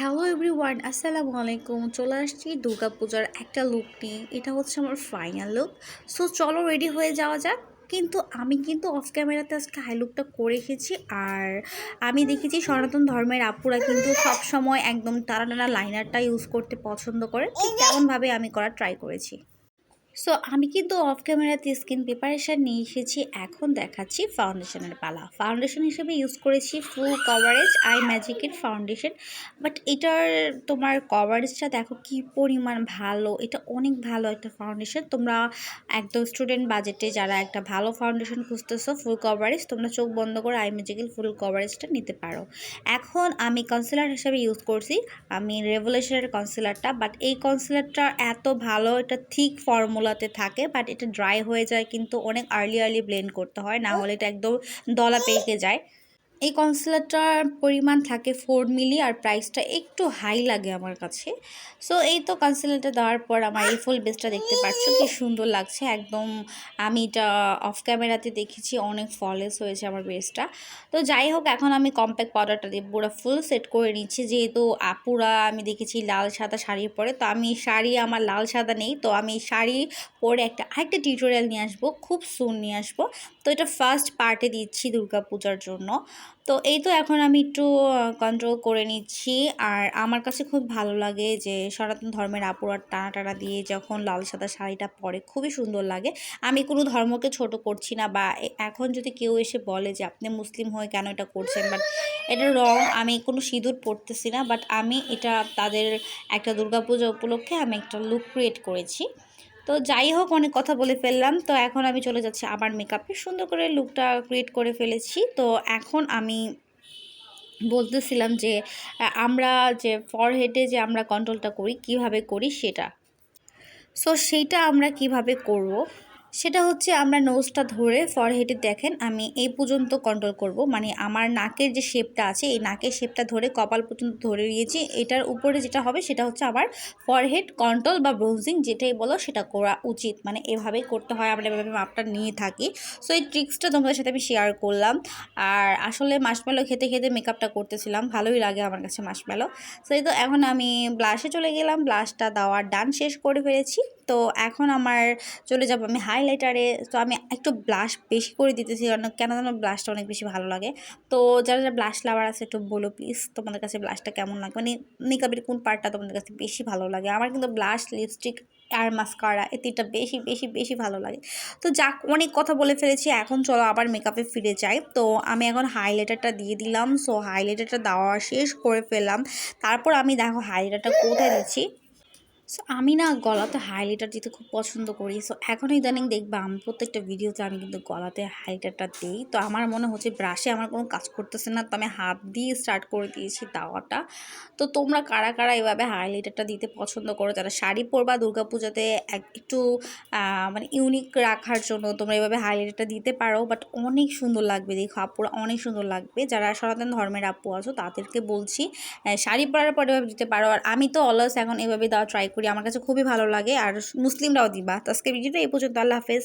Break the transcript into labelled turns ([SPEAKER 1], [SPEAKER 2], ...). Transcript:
[SPEAKER 1] Hello everyone আসসালামু আলাইকুম চলে আসছি দুর্গা পূজার একটা লুক নিয়ে। এটা হচ্ছে আমার ফাইনাল লুক সো চলো রেডি হয়ে যাওয়া যাক। কিন্তু আমি কিন্তু অফ ক্যামেরাতে আজকে হাই লুকটা করে রেখেছি আর আমি দেখেছি সনাতন ধর্মের আপুরা কিন্তু সব সময় একদম টানা টানা লাইনারটা ইউজ করতে পছন্দ করে। তেমনভাবে আমি করার ট্রাই করেছি। সো আমি কিন্তু অফ ক্যামেরাতে স্কিন প্রিপারেশান নিয়ে এসেছি। এখন দেখাচ্ছি ফাউন্ডেশনের পালা। ফাউন্ডেশন হিসেবে ইউজ করেছি ফুল কভারেজ আই ম্যাজিকের ফাউন্ডেশন বাট এটার তোমার কভারেজটা দেখো কি পরিমাণ ভালো। এটা অনেক ভালো একটা ফাউন্ডেশন তোমরা একদম স্টুডেন্ট বাজেটে যারা একটা ভালো ফাউন্ডেশন খুঁজতেছো ফুল কভারেজ তোমরা চোখ বন্ধ করে আই ম্যাজিকের ফুল কভারেজটা নিতে পারো। এখন আমি কনসিলার হিসেবে ইউজ করছি। আমি রেভলিউশনের কনসিলারটা বাট এই কনসিলারটা এত ভালো, এটা থিক ফর্মুলাতে থাকে বাট এটা ড্রাই হয়ে যায়, কিন্তু অনেক আর্লি আর্লি ব্লেন্ড করতে হয়, না হলে এটা একদম দলা পেকে যায়। এই কনসিলারটার পরিমাণ থাকে ফোর মিলি আর প্রাইসটা একটু হাই লাগে আমার কাছে। সো এই তো কনসিলারটা দেওয়ার পর আমার এই ফুল বেসটা দেখতে পাচ্ছ, কি সুন্দর লাগছে। একদম আমি এটা অফ ক্যামেরাতে দেখেছি, অনেক ফলেস হয়েছে আমার বেসটা তো যাই হোক, এখন আমি কম্প্যাক্ট পাউডারটা দিয়ে পুরো ফুল সেট করে নিচ্ছি। যেহেতু আপুরা, আমি দেখেছি লাল সাদা শাড়ি পরে, তো আমি শাড়ি, আমার লাল সাদা নেই, তো আমি শাড়ি পরে একটা, আরেকটা টিউটোরিয়াল নিয়ে আসব, খুব সুন নিয়ে আসব। তো এটা ফার্স্ট পার্টে দিচ্ছি দুর্গাপূজার জন্য। তো এই তো এখন আমি একটু কন্ট্রোল করে নিচ্ছি। আর আমার কাছে খুব ভালো লাগে যে সনাতন ধর্মের আপুরা টানা টানা দিয়ে যখন লাল সাদা শাড়িটা পরে খুবই সুন্দর লাগে। আমি কোনো ধর্মকে ছোট করছি না বা এখন যদি কেউ এসে বলে যে আপনি মুসলিম হয়ে কেন এটা করছেন বাট এটা রং আমি কোনো সিঁদুর পরতেছি না বাট আমি এটা তাদের একটা দুর্গাপূজা উপলক্ষে আমি একটা লুক ক্রিয়েট করেছি। তো যাই হোক, অনেক কথা বলে ফেললাম। তো এখন আমি চলে যাচ্ছি আবার মেকআপে সুন্দর করে লুকটা ক্রিয়েট করে ফেলেছি। তো এখন আমি বলতেছিলাম যে আমরা যে ফরহেডে যে আমরা কন্ট্রোলটা করি, কীভাবে করি সেটা। সো সেইটা আমরা কীভাবে করব? সেটা হচ্ছে আমরা নোজটা ধরে ফরহেডে দেখেন, আমি এই পর্যন্ত কন্ট্রোল করব। মানে আমার নাকের যে শেপটা আছে, এই নাকের শেপটা ধরে কপাল পর্যন্ত ধরে নিয়েছি। এটার উপরে যেটা হবে, সেটা হচ্ছে আমার ফরহেড কন্ট্রোল বা ব্রোজিং যেটাই বলো, সেটা করা উচিত। মানে এভাবেই করতে হয়, আমরা এভাবে মাপটা নিয়ে থাকি। সো এই ট্রিক্সটা তোমাদের সাথে আমি শেয়ার করলাম। আর আসলে মাসমেলো খেতে খেতে মেকআপটা করতেছিলাম, ভালোই লাগে আমার কাছে মাসমেলো সো তো, এখন আমি ব্লাশে চলে গেলাম। ব্লাশটা দেওয়ার ডান শেষ করে ফেলেছি। তো এখন আমার চলে যাব আমি হাইলাইটারে তো আমি একটু ব্লাশ বেশি করে দিতেছি কারণ কেন যেন ব্লাশটা অনেক বেশি ভালো লাগে। তো যারা যারা ব্লাশ লাভার আছে একটু বলো প্লিজ তোমাদের কাছে ব্লাশটা কেমন লাগে? মানে মেকআপের কোন পার্টটা তোমাদের কাছে বেশি ভালো লাগে? আমার কিন্তু ব্লাশ লিপস্টিক আর মাস্কারা এই তিনটা বেশি বেশি বেশি ভালো লাগে। তো যাক, অনেক কথা বলে ফেলেছি, এখন চলো আবার মেকআপে ফিরে যাই। তো আমি এখন হাইলাইটারটা দিয়ে দিলাম। সো হাইলাইটারটা দেওয়া শেষ করে ফেললাম। তারপর আমি দেখো হাইলাইটারটা কোথায় দিচ্ছি? সো আমি না গলাতে হাইলাইটার দিতে খুব পছন্দ করি। সো এখন ইদানিং দেখবা আমি প্রত্যেকটা ভিডিওতে আমি কিন্তু গলাতে হাইলাইটারটা দিই। তো আমার মনে হচ্ছে ব্রাশে আমার কোনো কাজ করতেছে না, তো আমি হাত দিয়ে স্টার্ট করে দিয়েছি দাওয়াটা। তো তোমরা কারা কারা এভাবে হাইলাইটারটা দিতে পছন্দ করো? যারা শাড়ি পরবা, দুর্গাপূজাতে এক, একটু মানে ইউনিক রাখার জন্য তোমরা এভাবে হাইলাইটারটা দিতে পারো। বাট অনেক সুন্দর লাগবে, দেখো আপুরা, অনেক সুন্দর লাগবে। যারা সনাতন ধর্মের আপু আছো, তাদেরকে বলছি শাড়ি পরার পরে এভাবে দিতে পারো। আর আমি তো অলওয়েজ এখন এভাবে দেওয়া ট্রাই করি। আমার কাছে খুবই ভালো লাগে। আর মুসলিমরাও দিবা। তো আজকে ভিডিওটা এই পর্যন্ত। আল্লাহ হাফেজ।